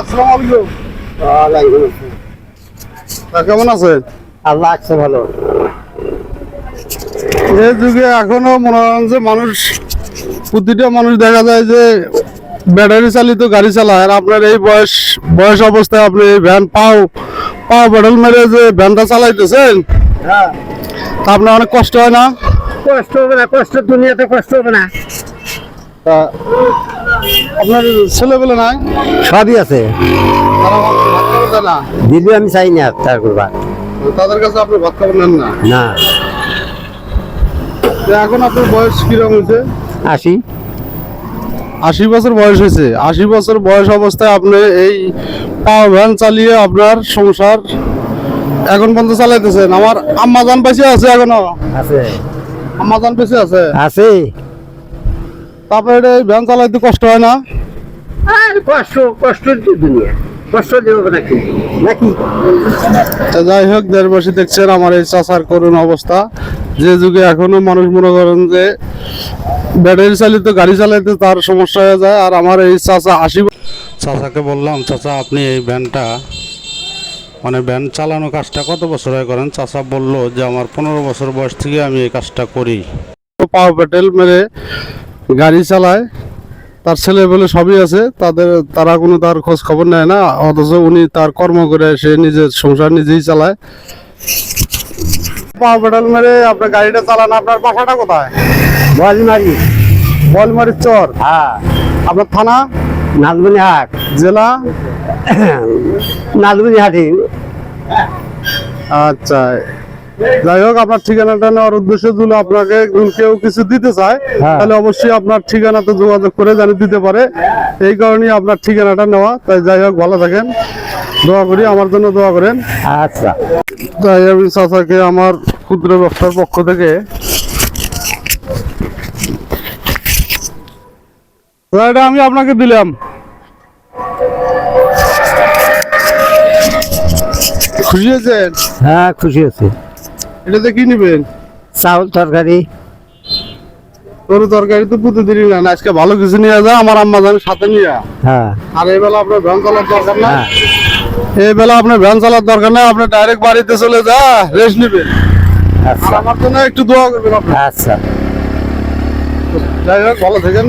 আসসালামু আলাইকুম। তা কেমন আছেন আল্লাহ আছে ভালো। এই যুগে এখনও মনে হয় যে মানুষ প্রতিটা মানুষ দেখা যায় যে ব্যাটারি চালিত গাড়ি চালায়। আর আপনার এই বয়স বয়স অবস্থায় আপনি এই ভ্যান পাও পাও পেডাল মেরে যে ভ্যানটা চালাইতেছেন হ্যাঁ। আপনার অনেক কষ্ট হয় না? কষ্ট হবে না কষ্ট দুনিয়াতে কষ্ট হবে না। তা আপনার ছেলেবেলে নাই? সবই আছে। না? আমি চাই না তার তাদের কাছে আপনি ভাত খাবার নেন না। না এখন আপনার বয়স কীরকম হয়েছে? আসি আশি বছর বয়স হয়েছে। আশি বছর বয়স অবস্থায় আপনি এই পাওয়ার ভ্যান চালিয়ে আপনার সংসার এখন পর্যন্ত চালাইতেছেন। আমার আম্মা জান বেঁচে আছে এখনও? আছে। আম্মা জান বেঁচে আছে? আছে। তারপরে এটা ভ্যান চালাইতে কষ্ট হয় না। আর কষ্ট কষ্ট তো দুনিয়া। কষ্ট দেবো নাকি? নাকি? যাই হোক দেড় দেশবাসী দেখছেন আমার এই চাষার করুণ অবস্থা। যে যুগে এখনও মানুষ মনে করেন যে ব্যাটারি চালিত গাড়ি চালাইতে তার সমস্যা হয়ে যায় আর আমার এই চাচা আশি চাচাকে বললাম চাচা আপনি এই ভ্যানটা মানে ভ্যান চালানো কাজটা কত বছর হয় করেন? চাচা বলল যে আমার পনেরো বছর বয়স থেকে আমি এই কাজটা করি। পাওয়ার পেট্রোল মেরে গাড়ি চালায় তার ছেলে বলে সবই আছে তাদের তারা কোনো তার খোঁজ খবর নেয় না অথচ উনি তার কর্ম করে সে নিজের সংসার নিজেই চালায়। পাওয়ার পেট্রোল মেরে আপনার গাড়িটা চালান আপনার বাসাটা কোথায়? বল মারি বলমারির চর? হ্যাঁ। আপনার থানা? নাজমনি হাট। জেলা? নাজমনি হাটি। আচ্ছা। যাই হোক আপনার ঠিকানাটা নেওয়ার উদ্দেশ্য যদি আপনাকে কেউ কিছু দিতে চায় হ্যাঁ। তাহলে অবশ্যই আপনার ঠিকানাতে যোগাযোগ করে জানি দিতে পারে। এই কারণে আপনার ঠিকানাটা নেওয়া। তাই যাই হোক ভালো থাকেন। দোয়া করি আমার জন্য দোয়া করেন। আচ্ছা। তাই আমি চাচাকে আমার ক্ষুদ্র ব্যবসার পক্ষ থেকে এটা আমি আপনাকে দিলাম। খুশি হয়েছেন? হ্যাঁ খুশি আছে। এটাতে কি নেবেন? চাউল তরকারি। তোর তরকারি তো প্রতিদিনই না আজকে ভালো কিছু নিয়ে যা আমার আম্মা জানি সাথে নিয়ে। হ্যাঁ। আর এই বেলা আপনার ভ্যান চালার দরকার না হ্যাঁ। এই বেলা আপনার ভ্যান চালার দরকার নাই আপনি ডাইরেক্ট বাড়িতে চলে যা রেস্ট নেবেন। আর আচ্ছা আমার জন্য একটু দোয়া করবেন আপনি আচ্ছা। যাই হোক ভালো থাকেন।